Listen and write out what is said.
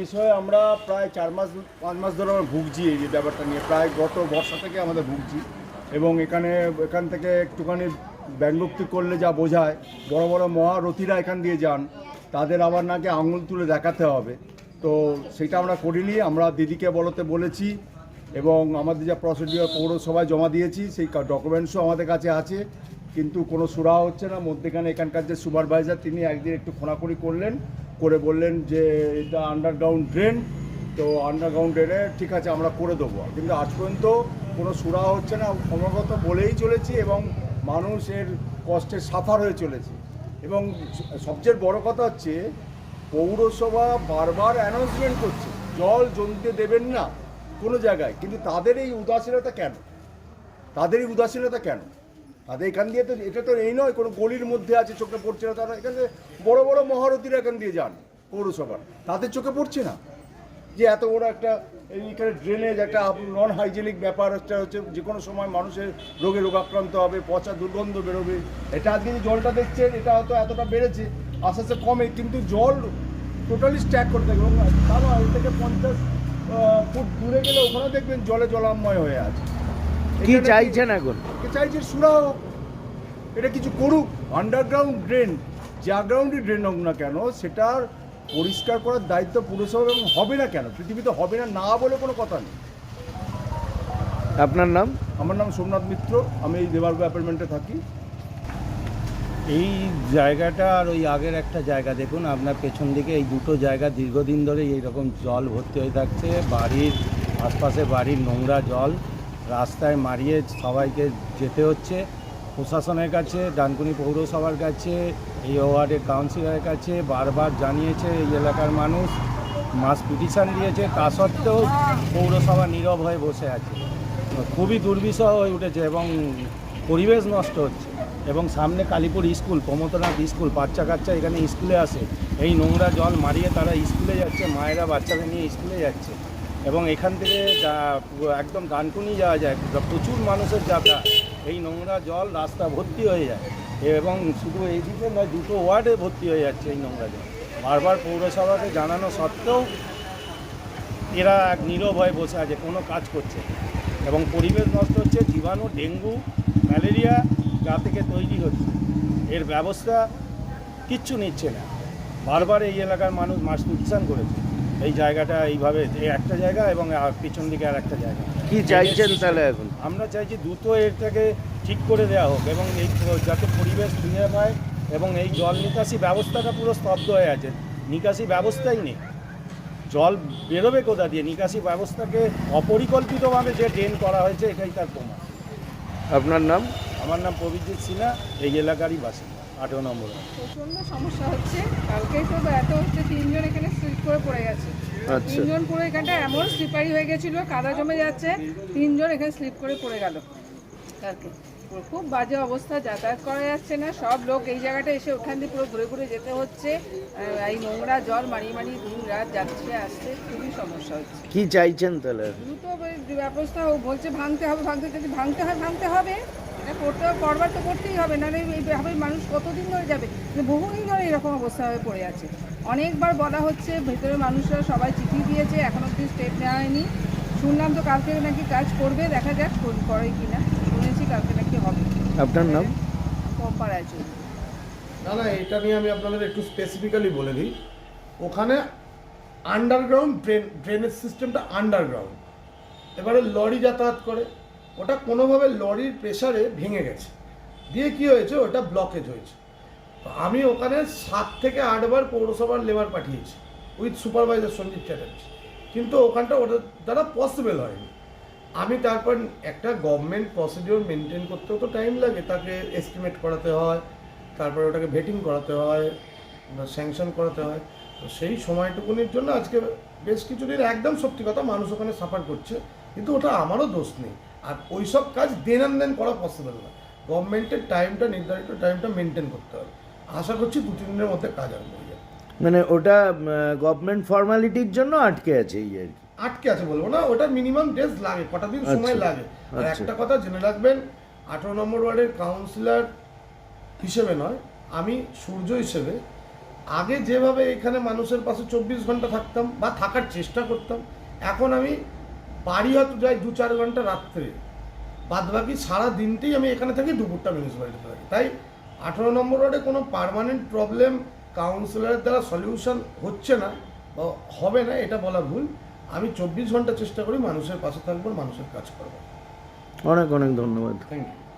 বিষয়ে আমরা প্রায় চার মাস পাঁচ মাস ধরে আমরা ভুগছি এই যে ব্যাপারটা নিয়ে। প্রায় গত বর্ষা থেকে আমাদের ভুগছি এবং এখানে, এখান থেকে একটুখানি ব্যঙ্গোক্তি করলে যা বোঝায়, বড় বড় মহারথীরা এখান দিয়ে যান, তাদের আবার নাকি আঙুল তুলে দেখাতে হবে। তো সেটা আমরা করিনি, আমরা দিদিকে বলতে বলেছি এবং আমাদের যা প্রসিডিওর পৌরসভায় জমা দিয়েছি, সেই ডকুমেন্টসও আমাদের কাছে আছে, কিন্তু কোনো সুরা হচ্ছে না। মধ্যেখানে এখানকার যে সুপারভাইজার তিনি একদিন একটু খোঁড়াখুড়ি করলেন করে বললেন যে এটা আন্ডারগ্রাউন্ড ড্রেন তো আন্ডারগ্রাউন্ড ড্রেনে ঠিক আছে, আমরা করে দেবো। কিন্তু আজ পর্যন্ত কোনো সুরা হচ্ছে না, ক্রমাগত বলেই চলেছি এবং মানুষের কষ্টে সাফার হয়ে চলেছে। এবং সবচেয়ে বড় কথা হচ্ছে, পৌরসভা বারবার অ্যানাউন্সমেন্ট করছে, জল জমতে দেবেন না কোনো জায়গায়। কিন্তু তাদের এই উদাসীনতা কেন? তাদের এই উদাসীনতা কেন? তাদের এখান দিয়ে তো এটা তো এই নয়, কোনো গলির মধ্যে আছে, চোখে পড়ছে না, তারা এখানে বড় বড় মহারথীরা এখান দিয়ে যান পৌরসভার। তাদের চোখে পড়ছে না। যে এত বড় একটা এইখানে ড্রেনেজ একটা নন হাইজেনিক ব্যাপার একটা হচ্ছে, যে কোনো সময় মানুষের রোগে রোগাক্রান্ত হবে, পচা দুর্গন্ধ বেরোবে। এটা আজকে যে জলটা দেখছেন, এটা হয়তো এতটা বেড়েছে, আস্তে আস্তে কমে, কিন্তু জল টোটালি স্ট্যাক করতে থাকবে এবং তারও এর থেকে পঞ্চাশ ফুট দূরে গেলে ওখানে দেখবেন জলে জলাময় হয়ে আছে। কি চাইছেন এখন? কে চাইছে সুরা হোক এটা কিছু করুক। আন্ডারগ্রাউন্ড ড্রেন যা গ্রাউন্ডে ড্রেন হোক না কেন সেটার পরিষ্কার করার দায়িত্ব পুরসভা এবং হবে না কেন? পৃথিবীতে হবে না না বলে কোনো কথা নেই। আপনার নাম? আমার নাম সোমনাথ মিত্র। আমি এই দেবার্গ অ্যাপার্টমেন্টে থাকি। এই জায়গাটা আর ওই আগের একটা জায়গা দেখুন আপনার পেছন দিকে এই দুটো জায়গা দীর্ঘদিন ধরে এইরকম জল ভর্তি হয়ে থাকছে। বাড়ির আশপাশে বাড়ির নোংরা জল। রাস্তায় মারিয়ে সবাইকে যেতে হচ্ছে। প্রশাসনের কাছে, ডানকুনি পৌরসভার কাছে, এই ওয়ার্ডের কাউন্সিলরের কাছে বারবার জানিয়েছে এই এলাকার মানুষ। মাস পিটিশন দিয়েছে, তা সত্ত্বেও পৌরসভা নীরব হয়ে বসে আছে। খুবই দুর্বিষহ হয়ে উঠেছে এবং পরিবেশ নষ্ট হচ্ছে। এবং সামনে কালীপুর স্কুল, প্রমোদনাথ স্কুল, বাচ্চা কাচ্চা এখানে স্কুলে আসে। এই নোংরা জল মারিয়ে তারা স্কুলে যাচ্ছে, মায়েরা বাচ্চাদের নিয়ে স্কুলে যাচ্ছে। এবং এখান থেকে যা একদম ডানকুনি যাওয়া যায় প্রচুর মানুষের যাতায়াত এই নোংরা জল রাস্তা ভর্তি হয়ে যায়। এবং শুধু এই দিকে নয়, দুটো ওয়ার্ডে ভর্তি হয়ে যাচ্ছে এই নোংরা জল। বারবার পৌরসভাকে জানানো সত্ত্বেও এরা এক নীরব হয়ে বসে আছে, কোনো কাজ করছে। এবং পরিবেশ নষ্ট হচ্ছে, জীবাণু, ডেঙ্গু, ম্যালেরিয়া যা থেকে তৈরি হচ্ছে, এর ব্যবস্থা কিচ্ছু নিচ্ছে না। বারবার এই এলাকার মানুষ মাস করেছে। এই জায়গাটা এইভাবে এই একটা জায়গা এবং আর পিছন দিকে আর একটা জায়গা। কি চাইছেন তাহলে এখন? আমরা চাইছি দ্রুত এটাকে ঠিক করে দেওয়া হোক এবং এই যাতে পরিবেশ ফিরে পায় এবং এই জল নিকাশি ব্যবস্থাটা পুরো স্তব্ধ হয়ে আছে। নিকাশি ব্যবস্থাই নেই। জল বেরোবে কোথা দিয়ে? নিকাশি ব্যবস্থাকে অপরিকল্পিতভাবে যে ড্রেন করা হয়েছে এটাই তার প্রমাণ। আপনার নাম? আমার নাম প্রবীরজিৎ সিনহা এই এলাকারই বাসিন্দা। আঠেরো নম্বর। প্রচণ্ড সমস্যা হচ্ছে। কালকেই তো এত হচ্ছে তিনজন এখানে স্লিপ করে পড়ে গেছে। আচ্ছা। তিনজন পুরো এখানটা এমন স্লিপারি হয়ে গেছিল কাদা জমে যাচ্ছে তিনজন এখানে স্লিপ করে পড়ে গেল। কালকে। খুব বাজে অবস্থা যাতায়াত করা যাচ্ছে না সব লোক এই জায়গাটা এসে ওখান দিয়ে পুরো ঘুরে ঘুরে যেতে হচ্ছে। এই নোংরা জল মারিয়ে মারিয়ে দিন রাত যাচ্ছে আসছে খুবই সমস্যা হচ্ছে। কি চাইছেন তাহলে? দ্রুত ব্যবস্থা বলছে ভাঙতে হবে ভাঙতে যদি ভাঙতে হয় ভাঙতে হবে। করতে হবে করবার তো করতেই হবে নাহলে এইভাবে মানুষ কতদিন ধরে যাবে? মানে বহুদিন ধরে এরকম অবস্থা হয়ে পড়ে আছে। অনেকবার বলা হচ্ছে ভেতরে মানুষরা সবাই চিঠি দিয়েছে এখনও অব্দি স্টেপ নেওয়া হয়নি। শুনলাম তো কালকে নাকি কাজ করবে দেখা যাক করে কি না শুনেছি কালকে নাকি হবে। আপনার নাম? পম্পা রায়চৌধুরী না না এটা নিয়ে আমি আপনাদের একটু স্পেসিফিক্যালি বলে দিই। ওখানে আন্ডারগ্রাউন্ড ড্রেন ড্রেনেজ সিস্টেমটা আন্ডারগ্রাউন্ড এবারে লরি যাতায়াত করে। ওটা কোনোভাবে লরির প্রেসারে ভেঙে গেছে। দিয়ে কি হয়েছে? ওটা ব্লকেজ হয়েছে। আমি ওখানে সাত থেকে আটবার পৌরসভার লেবার পাঠিয়েছি উইথ সুপারভাইজার সঞ্জীব চ্যাটার্জি। কিন্তু ওখানটা ওটার দ্বারা পসিবল হয়নি। আমি তারপর একটা গভর্নমেন্ট প্রসিডিওর মেনটেন করতেও তো টাইম লাগে। তাকে এস্টিমেট করাতে হয়, তারপরে ওটাকে ভেটিং করাতে হয় স্যাংশন করাতে হয়। তো সেই সময়টুকুনির জন্য আজকে বেশ কিছুদিন একদম সত্যি কথা মানুষ ওখানে সাফার করছে। কিন্তু ওটা আমারও দোষ নেই। আর ওই সব কাজ দেন আন দেন করা পসিবল না। গভর্নমেন্টের টাইমটা নির্ধারিত টাইমটা মেনটেন করতে হবে। আশা করছি দু তিন দিনের মধ্যে কাজ আরম্ভ হয়ে যাবে। মানে ওটা গভর্নমেন্ট ফর্মালিটির জন্য আটকে আছে এই আর কি? আটকে আছে বলব না ওটা মিনিমাম ডেজ লাগে কটা দিন সময় আচ্ছা, লাগে। আর আচ্ছা। একটা কথা জেনে রাখবেন আঠারো নম্বর ওয়ার্ডের কাউন্সিলর হিসেবে নয় আমি সূর্য হিসেবে আগে যেভাবে এখানে মানুষের পাশে চব্বিশ ঘণ্টা থাকতাম বা থাকার চেষ্টা করতাম এখন আমি বাড়ি হয়তো যাই দু চার ঘণ্টা রাত্রে। বাদ বাকি সারা দিনটাই আমি এখানে থাকি দুপুরটা মিউনিসিপ্যালিটিতে থাকি। তাই আঠেরো নম্বর ওয়ার্ডে কোনো পারমানেন্ট প্রবলেম কাউন্সিলরের দ্বারা সলিউশন হচ্ছে না বা হবে না এটা বলা ভুল। আমি চব্বিশ ঘণ্টা চেষ্টা করি মানুষের পাশে থাকব মানুষের কাজ করব। অনেক অনেক ধন্যবাদ। Thank you